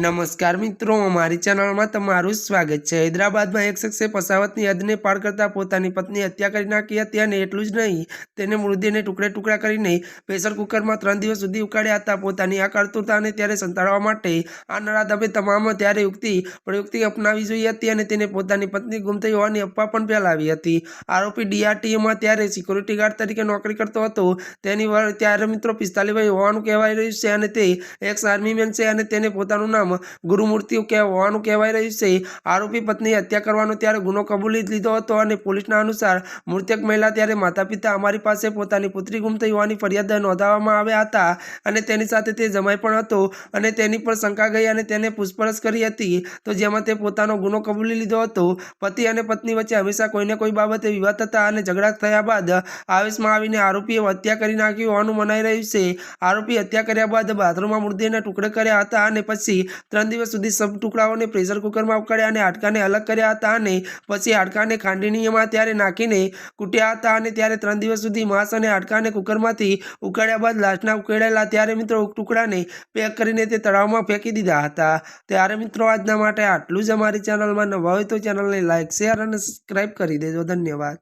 નમસ્કાર મિત્રો, અમારી ચેનલમાં તમારું સ્વાગત છે. હૈદરાબાદમાં એક શખ્સે પસાવતની હદને પાર કરતા પોતાની પત્ની હત્યા કરી નાખી હતી અને એટલું જ નહીં, તેને મૃતદેહને ટુકડે ટુકડા કરીને પ્રેશર કુકરમાં ત્રણ દિવસ સુધી ઉકાળ્યા હતા. પોતાની આ કરતૂતાને ત્યારે સંતાડવા માટે આ નરાધમે તમામ ત્યારે યુક્તિ પ્રયુક્તિ અપનાવી જોઈ હતી અને તેને પોતાની પત્ની ગુમ થઈ હોવાની અફવા પણ ફેલાવી હતી. આરોપી ડીઆરટીએમાં ત્યારે સિક્યુરિટી ગાર્ડ તરીકે નોકરી કરતો હતો. તેની ત્યારે મિત્રો પિસ્તાલીસ વય હોવાનું કહેવાય રહ્યું છે અને તે એક્સ આર્મીમેન છે અને તેને પોતાનું નામ ગુરુમૂર્તિ કે હોવાનું કહેવાય રહ્યું છે. આરોપી પત્ની હત્યા કરવાનો ત્યારે ગુનો કબૂલી લીધો હતો અને પોલીસના અનુસાર મૃતક મહિલા ત્યારે માતા પિતા અમારી પાસે પોતાની પુત્રી ગુમ થઈ હોવાની ફરિયાદ નોંધાવવામાં આવ્યા હતા અને તેની સાથે તે જમાઈ પણ હતો અને તેની પર શંકા ગઈ અને તેને પૂછપરછ કરી હતી. તો જેમાં તે પોતાનો ગુનો કબૂલી લીધો હતો. પતિ અને પત્ની વચ્ચે હંમેશા કોઈને કોઈ બાબતે વિવાદ થતા અને ઝઘડા થયા બાદ આવેશમાં આવીને આરોપીએ હત્યા કરી નાખી હોવાનું મનાઈ રહ્યું છે. આરોપી હત્યા કર્યા બાદ બાથરૂમમાં મૃતદેહના ટુકડે કર્યા હતા અને પછી ત્રણ દિવસ સુધી સબ ટુકડાઓને પ્રેશર કુકરમાં ઉકાળ્યા અને હાડકાને અલગ કર્યા હતા અને પછી હાડકાને ખાંડીનીમાં ત્યારે નાખીને કૂટ્યા હતા અને ત્યારે ત્રણ દિવસ સુધી માંસ અને હાડકાને કુકરમાંથી ઉકાળ્યા બાદ લાશના ઉકેળેલા ત્યારે મિત્રો ટુકડાને પેક કરીને તે તળાવમાં ફેંકી દીધા હતા. ત્યારે મિત્રો આજના માટે આટલું જ. અમારી ચેનલમાં નવા હોય તો ચેનલને લાઇક શેર અને સબસ્ક્રાઈબ કરી દેજો. ધન્યવાદ.